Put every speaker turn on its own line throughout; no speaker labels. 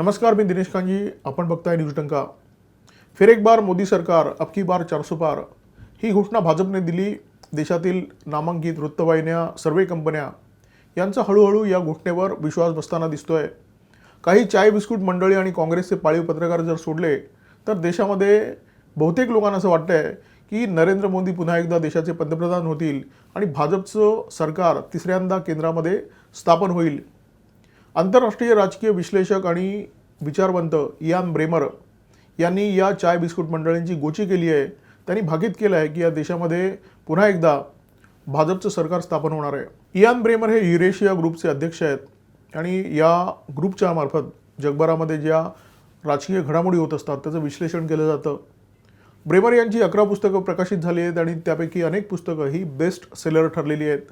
नमस्कार मी दिनेश कांजी आपण बघताय न्यूज टंका फिर एक बार मोदी सरकार अब की बार चारसो पार. ही घोषणा भाजपने दिली. देशातील नामांकित वृत्तवाहिन्या सर्वे कंपन्या यांचा हळूहळू या घोषणेवर विश्वास बसताना दिसतोय. काही चाय बिस्कुट मंडळी आणि काँग्रेसचे पाळीव पत्रकार जर सोडले तर देशामध्ये बहुतेक लोकांना असं वाटतंय की नरेंद्र मोदी पुन्हा एकदा देशाचे पंतप्रधान होतील आणि भाजपचं सरकार तिसऱ्यांदा केंद्रामध्ये स्थापन होईल. आंतरराष्ट्रीय राजकीय विश्लेषक आणि विचारवंत इयान ब्रेमर यांनी या चाय बिस्कुट मंडळींची गोची केली आहे. त्यांनी भाकीत केलं आहे की या देशामध्ये पुन्हा एकदा भाजपचं सरकार स्थापन होणार आहे. इयान ब्रेमर हे युरेशिया ग्रुपचे अध्यक्ष आहेत आणि या ग्रुपच्या मार्फत जगभरामध्ये ज्या राजकीय घडामोडी होत असतात त्याचं विश्लेषण केलं जातं. ब्रेमर यांची अकरा पुस्तकं प्रकाशित झाली आहेत आणि त्यापैकी अनेक पुस्तकं ही बेस्ट सेलर ठरलेली आहेत.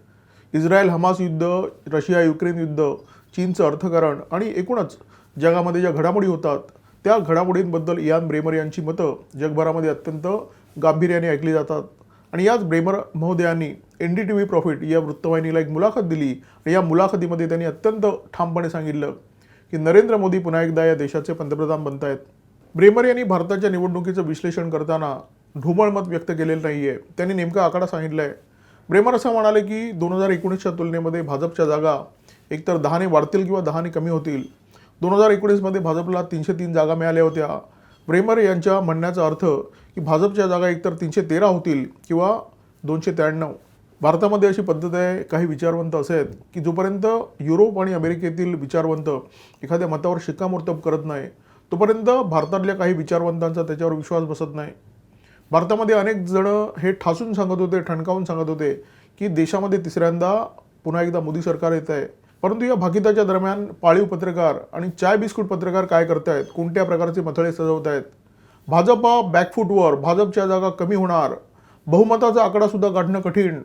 इस्रायल हमास युद्ध रशिया युक्रेन युद्ध चीनचं अर्थकारण आणि एकूणच जगामध्ये ज्या घडामोडी होतात त्या घडामोडींबद्दल इयान ब्रेमर यांची मतं जगभरामध्ये अत्यंत गांभीर्याने ऐकली जातात. आणि याच Bremmer महोदयांनी N D T V profit या वृत्तवाहिनीला एक मुलाखत दिली आणि या मुलाखतीमध्ये त्यांनी अत्यंत ठामपणे सांगितलं की नरेंद्र मोदी पुन्हा एकदा या देशाचे पंतप्रधान बनत आहेत ब्रेमर यांनी भारताच्या निवडणुकीचं विश्लेषण करताना ढुमळ मत व्यक्त केलेलं नाही आहे त्यांनी नेमका आकडा सांगितला आहे ब्रेमर असं म्हणाले की दोन हजार एकोणीसच्या तुलनेमध्ये भाजपच्या जागा एकतर दहाने वाढतील किंवा दहाने कमी होतील. दोन हजार एकोणीसमध्ये भाजपला तीनशे तीन जागा मिळाल्या होत्या. ब्रेमर यांच्या म्हणण्याचा अर्थ की भाजपच्या जागा एकतर तीनशे तेरा होतील किंवा दोनशे त्र्याण्णव. भारतामध्ये अशी पद्धत आहे काही विचारवंत असे आहेत की जोपर्यंत युरोप आणि अमेरिकेतील विचारवंत एखाद्या मतावर शिक्कामोर्तब करत नाही तोपर्यंत भारतातल्या काही विचारवंतांचा त्याच्यावर विश्वास बसत नाही. भारतामध्ये अनेक जण हे ठासून सांगत होते ठणकावून सांगत होते की देशामध्ये तिसऱ्यांदा पुन्हा एकदा मोदी सरकार येत आहे. परंतु या भाकिताच्या दरम्यान पाळीव पत्रकार आणि चाय बिस्कुट पत्रकार काय करतायत? कोणत्या प्रकारचे मथळे सजवत आहेत भाजपा बॅकफूटवर भाजपच्या जागा कमी होणार. बहुमताचा आकडासुद्धा गाठणं काढणं कठीण.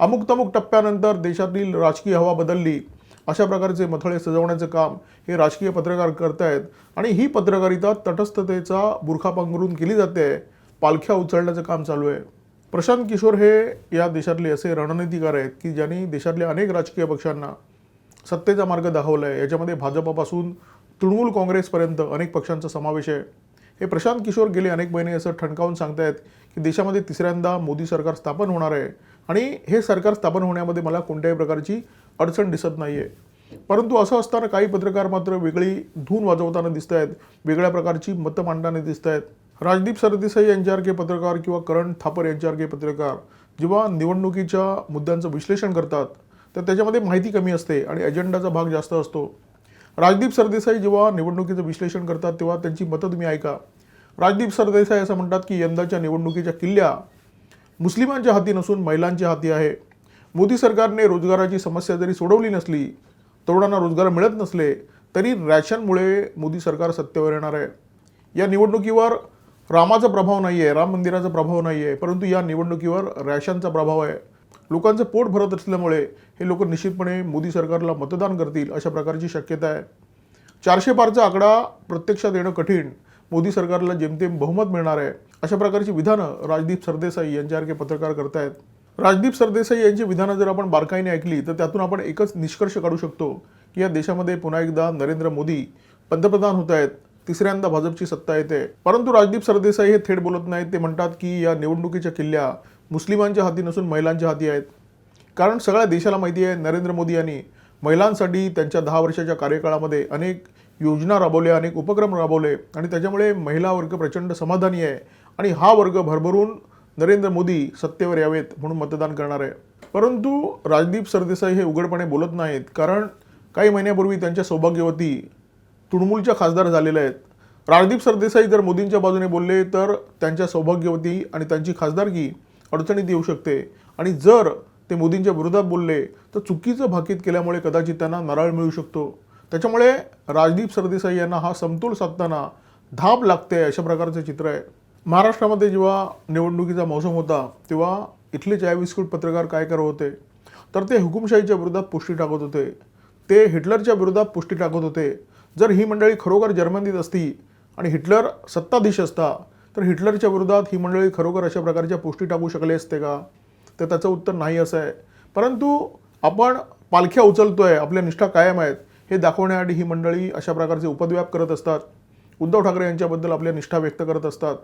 अमुक तमुक टप्प्यानंतर देशातील राजकीय हवा बदलली. अशा प्रकारचे मथळे सजवण्याचं काम हे राजकीय पत्रकार करतायत आणि ही पत्रकारिता तटस्थतेचा बुरखा पांघरून केली जाते. पालख्या उचलण्याचं काम चालू आहे. प्रशांत किशोर हे या देशातले असे रणनीतिकार आहेत की ज्यांनी देशातल्या अनेक राजकीय पक्षांना सत्तेचा मार्ग दाखवला आहे याच्यामध्ये भाजपापासून तृणमूल काँग्रेसपर्यंत अनेक पक्षांचा समावेश आहे. हे प्रशांत किशोर गेले अनेक महिने असं ठणकावून सांगतायत की देशामध्ये तिसऱ्यांदा मोदी सरकार स्थापन होणार आहे. आणि हे सरकार स्थापन होण्यामध्ये मला कोणत्याही प्रकारची अडचण दिसत नाही आहे परंतु असं असताना काही पत्रकार मात्र वेगळी धून वाजवताना दिसत आहेत वेगळ्या प्रकारची मतं मांडताना दिसत आहेत राजदीप सरदेसाई यांच्यासारखे पत्रकार किंवा करण थापर यांच्यासारखे पत्रकार जेव्हा निवडणुकीच्या मुद्द्यांचं विश्लेषण करतात तर त्याच्यामध्ये माहिती कमी असते आणि एजेंडाचा भाग जास्त असतो. राजदीप सरदेसाई जेव्हा निवडणुकीचं विश्लेषण करतात तेव्हा त्यांची मतं तुम्ही ऐका. राजदीप सरदेसाई असं म्हणतात की यंदाच्या निवडणुकीच्या किल्ल्या मुस्लिमांच्या हाती नसून महिलांच्या हाती आहे. मोदी सरकारने रोजगाराची समस्या जरी सोडवली नसली तरुणांना रोजगार मिळत नसले तरी रॅशनमुळे मोदी सरकार सत्तेवर येणार आहे. या निवडणुकीवर रामाचा प्रभाव नाही आहे राम मंदिराचा प्रभाव नाही आहे परंतु या निवडणुकीवर रॅशनचा प्रभाव आहे. लोकांचं पोट भरत असल्यामुळे हे लोक निश्चितपणे मोदी सरकारला मतदान करतील अशा प्रकारची शक्यता आहे. चारशे पारचा आकडा प्रत्यक्षात येणं कठीण. मोदी सरकारला जेमतेम बहुमत मिळणार आहे. अशा प्रकारची विधानं राजदीप सरदेसाई यांच्यासारखे पत्रकार करतायत. राजदीप सरदेसाई यांची विधानं जर आपण बारकाईने ऐकली तर त्यातून आपण एकच निष्कर्ष काढू शकतो की या देशामध्ये पुन्हा एकदा नरेंद्र मोदी पंतप्रधान होत आहेत तिसऱ्यांदा भाजपची सत्ता येते. परंतु राजदीप सरदेसाई हे थेट बोलत नाहीत. ते म्हणतात की या निवडणुकीच्या किल्ल्या मुस्लिमांच्या हाती नसून महिलांच्या हाती आहेत. कारण सगळ्या देशाला माहिती आहे नरेंद्र मोदी यांनी महिलांसाठी त्यांच्या दहा वर्षाच्या कार्यकाळामध्ये अनेक योजना राबवल्या अनेक उपक्रम राबवले आणि त्याच्यामुळे महिला वर्ग प्रचंड समाधानी आहे आणि हा वर्ग भरभरून नरेंद्र मोदी सत्तेवर यावेत म्हणून मतदान करणार आहे. परंतु राजदीप सरदेसाई हे उघडपणे बोलत नाहीत. कारण काही महिन्यापूर्वी त्यांच्या सौभाग्यवती तृणमूलच्या खासदार झालेल्या आहेत. राजदीप सरदेसाई जर मोदींच्या बाजूने बोलले तर त्यांच्या सौभाग्यवती आणि त्यांची खासदारकी अडचणीत येऊ शकते. आणि जर ते मोदींच्या विरोधात बोलले तर चुकीचं भाकीत केल्यामुळे कदाचित त्यांना नारळ मिळू शकतो. त्याच्यामुळे राजदीप सरदेसाई यांना हा समतोल साधताना धाप लागते अशा प्रकारचं चित्र आहे. महाराष्ट्रामध्ये जेव्हा निवडणुकीचा मौसम होता तेव्हा इथले चायबिस्कुट पत्रकार काय करत होते? तर ते हुकुमशाहीच्या विरोधात पुष्टी टाकत होते. ते हिटलरच्या विरोधात पुष्टी टाकत होते. जर ही मंडळी खरोखर जर्मनीत असती आणि हिटलर सत्ताधीश असता तर हिटलरच्या विरोधात ही मंडळी खरोखर अशा प्रकारच्या पोष्टी टाकू शकले असते का? तर त्याचं उत्तर नाही असं आहे. परंतु आपण पालख्या उचलतोय आपल्या निष्ठा कायम आहेत हे दाखवण्यासाठी ही मंडळी अशा प्रकारचे उपद्व्याप करत असतात. उद्धव ठाकरे यांच्याबद्दल आपल्या निष्ठा व्यक्त करत असतात.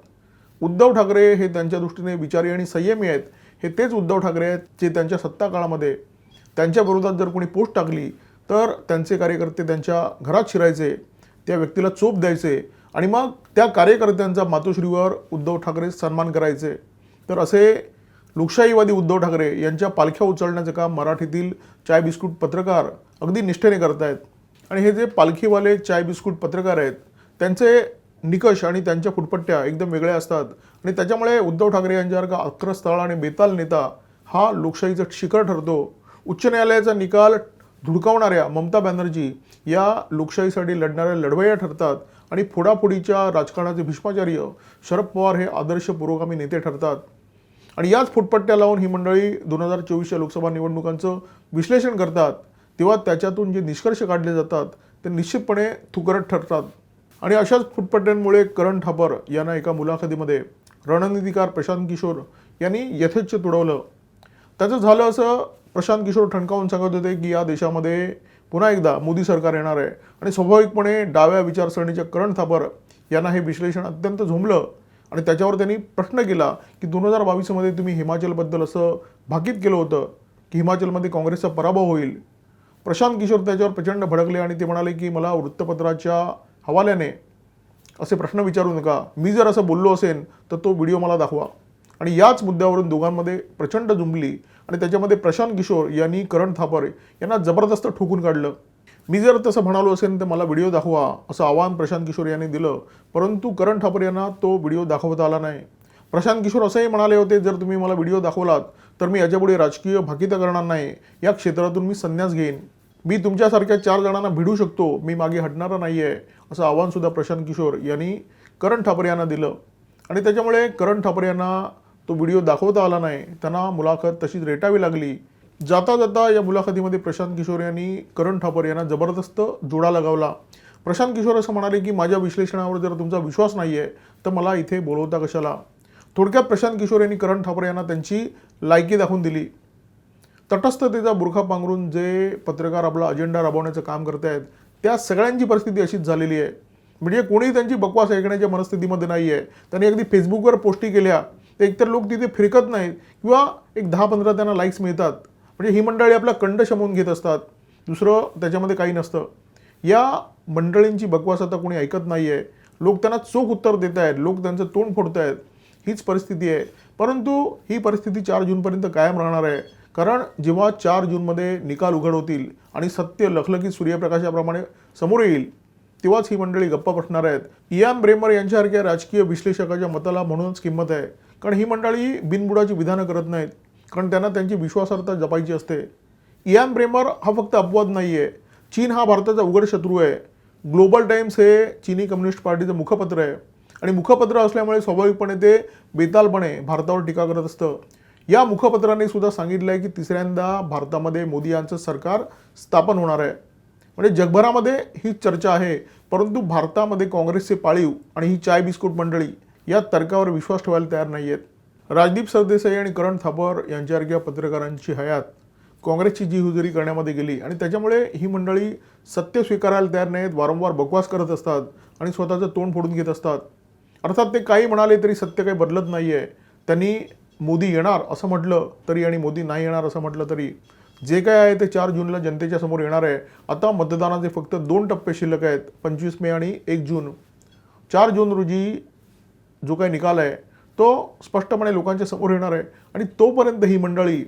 उद्धव ठाकरे हे त्यांच्या दृष्टीने विचारी आणि संयमी आहेत. हे तेच उद्धव ठाकरे आहेत जे त्यांच्या सत्ता काळामध्ये त्यांच्या विरोधात जर कोणी पोस्ट टाकली तर त्यांचे कार्यकर्ते त्यांच्या घरात शिरायचे त्या व्यक्तीला चोप द्यायचे आणि मग त्या कार्यकर्त्यांचा मातोश्रीवर उद्धव ठाकरे सन्मान करायचे. तर असे लोकशाहीवादी उद्धव ठाकरे यांच्या पालख्या उचलण्याचं काम मराठीतील चाय बिस्कुट पत्रकार अगदी निष्ठेने करतायत. आणि हे जे पालखीवाले चाय बिस्कुट पत्रकार आहेत त्यांचे निकष आणि त्यांच्या फुटपट्ट्या एकदम वेगळ्या असतात. आणि त्याच्यामुळे उद्धव ठाकरे यांच्यासारखा अक्रस्थळ आणि बेताल नेता हा लोकशाहीचं शिखर ठरतो. उच्च न्यायालयाचा निकाल धुडकावणाऱ्या ममता बॅनर्जी या लोकशाहीसाठी लढणाऱ्या लढवय्या ठरतात आणि फोडाफोडीच्या राजकारणाचे भीष्माचार्य शरद पवार हे आदर्श पुरोगामी नेते ठरतात. आणि याच फुटपट्ट्या लावून ही मंडळी दोन हजार चोवीसच्या लोकसभा निवडणुकांचं विश्लेषण करतात. तेव्हा त्याच्यातून जे निष्कर्ष काढले जातात ते निश्चितपणे थुकरट ठरतात. आणि अशाच फुटपट्ट्यांमुळे करण ठापर यांना एका मुलाखतीमध्ये रणनीतिकार प्रशांत किशोर यांनी यथेच्छ तुडवलं. त्याचं झालं असं प्रशांत किशोर ठणकावून सांगत होते की या देशामध्ये पुन्हा एकदा मोदी सरकार येणार आहे. आणि स्वाभाविकपणे डाव्या विचारसरणीच्या करण थापर यांना हे विश्लेषण अत्यंत झोंबलं आणि त्याच्यावर त्यांनी प्रश्न केला की दोन हजार बावीसमध्ये तुम्ही हिमाचलबद्दल असं भाकीत केलं होतं की हिमाचलमध्ये काँग्रेसचा पराभव होईल. प्रशांत किशोर त्याच्यावर प्रचंड भडकले आणि ते म्हणाले की मला वृत्तपत्राच्या हवाल्याने असे प्रश्न विचारू नका. मी जर असं बोललो असेन तर तो व्हिडिओ मला दाखवा. आणि याच मुद्द्यावरून दोघांमध्ये प्रचंड जुंबली आणि त्याच्यामध्ये प्रशांत किशोर यांनी करण थापर यांना जबरदस्त ठोकून काढलं. मी जर तसं म्हणालो असेल तर मला व्हिडिओ दाखवा असं आवाहन प्रशांत किशोर यांनी दिलं. परंतु करण ठाकर यांना तो व्हिडिओ दाखवता आला नाही. प्रशांत किशोर असंही म्हणाले होते जर तुम्ही मला व्हिडिओ दाखवलात तर मी याच्यापुढे राजकीय भाकिता करणार नाही. या क्षेत्रातून मी संन्यास घेईन. मी तुमच्यासारख्या चार जणांना भिडू शकतो. मी मागे हटणारा नाही आहे असं आव्हानसुद्धा प्रशांत किशोर यांनी करण ठाकरे यांना दिलं. आणि त्याच्यामुळे करण ठाकरे यांना तो व्हिडिओ दाखवता आला नाही. त्यांना मुलाखत तशीच रेटावी लागली. जाता जाता या मुलाखतीमध्ये प्रशांत किशोर यांनी करण ठाकर यांना जबरदस्त जोडा लगावला. प्रशांत किशोर असं म्हणाले की माझ्या विश्लेषणावर जर तुमचा विश्वास नाही आहे तर मला इथे बोलवता कशाला? थोडक्यात प्रशांत किशोर यांनी करण ठाकर यांना त्यांची लायकी दाखवून दिली. तटस्थतेचा बुरखा पांघरून जे पत्रकार आपला अजेंडा राबवण्याचं काम करत आहेत त्या सगळ्यांची परिस्थिती अशीच झालेली आहे. म्हणजे कोणीही त्यांची बकवास ऐकण्याच्या मनस्थितीमध्ये नाही आहे त्यांनी अगदी फेसबुकवर पोस्टी केल्या. तर एकतर लोक तिथे फिरकत नाहीत किंवा एक दहा पंधरा त्यांना लाईक्स मिळतात. म्हणजे ही मंडळी आपला कंड शमवून घेत असतात. दुसरं त्याच्यामध्ये काही नसतं. या मंडळींची बकवास आता कोणी ऐकत नाही आहे लोक त्यांना चोख उत्तर देत आहेत लोक त्यांचं तोंड फोडत आहेत हीच परिस्थिती आहे. परंतु ही परिस्थिती चार जूनपर्यंत कायम राहणार आहे. कारण जेव्हा चार जूनमध्ये निकाल उघड होतील आणि सत्य लखलखीत सूर्यप्रकाशाप्रमाणे समोर येईल तेव्हाच ही मंडळी गप्पा बसणार आहेत. इयाम ब्रेमर यांच्यासारख्या राजकीय विश्लेषकाच्या मताला म्हणूनच किंमत आहे. कारण ही मंडळी बिनबुडाची विधानं करत नाहीत. कारण त्यांना त्यांची विश्वासार्हता जपायची असते. इयान ब्रेमर हा फक्त अपवाद नाही आहे चीन हा भारताचा उघड शत्रू आहे. ग्लोबल टाईम्स हे चीनी कम्युनिस्ट पार्टीचं मुखपत्र आहे. आणि मुखपत्र असल्यामुळे स्वाभाविकपणे ते बेतालपणे भारतावर टीका करत असतं. या मुखपत्राने सुद्धा सांगितलं आहे की तिसऱ्यांदा भारतामध्ये मोदी यांचं सरकार स्थापन होणार आहे. म्हणजे जगभरामध्ये ही चर्चा आहे. परंतु भारतामध्ये काँग्रेसचे पाळीव आणि ही चाय बिस्कुट मंडळी या तर्कावर विश्वास ठेवायला तयार नाही आहेत राजदीप सरदेसाई आणि करण थापर यांच्यासारख्या पत्रकारांची हयात काँग्रेसची जी हुजुरी करण्यामध्ये गेली आणि त्याच्यामुळे ही मंडळी सत्य स्वीकारायला तयार नाहीत वारंवार बकवास करत असतात आणि स्वतःचं तोंड फोडून घेत असतात. अर्थात ते काही म्हणाले तरी सत्य काही बदलत नाही आहे त्यांनी मोदी येणार असं म्हटलं तरी आणि मोदी नाही येणार असं म्हटलं तरी. जे काय आहे ते चार जूनला जनतेच्या समोर येणार आहे. आता मतदानाचे फक्त दोन टप्पे शिल्लक आहेत पंचवीस मे आणि एक जून. चार जून रोजी जो काही निकाल आहे तो स्पष्टपणे लोकांच्या समोर येणार आहे. आणि तोपर्यंत ही मंडळी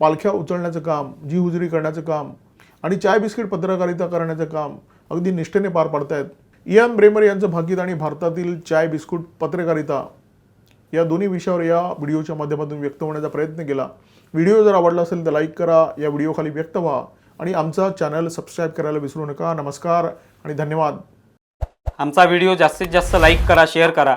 पालख्या उचलण्याचं काम जी हुजरी करण्याचं काम आणि चाय बिस्किट पत्रकारिता करण्याचं काम अगदी निष्ठेने पार पाडतायत. एम ब्रेमर यांचं भाकीत आणि भारतातील चाय बिस्कुट पत्रकारिता या दोन्ही विषयावर या व्हिडिओच्या माध्यमातून व्यक्त होण्याचा प्रयत्न केला. व्हिडिओ जर आवडला असेल तर लाईक करा या व्हिडिओखाली व्यक्त व्हा आणि आमचा चॅनल सबस्क्राईब करायला विसरू नका. नमस्कार आणि धन्यवाद.
आमचा व्हिडिओ जास्तीत जास्त लाईक करा शेअर करा.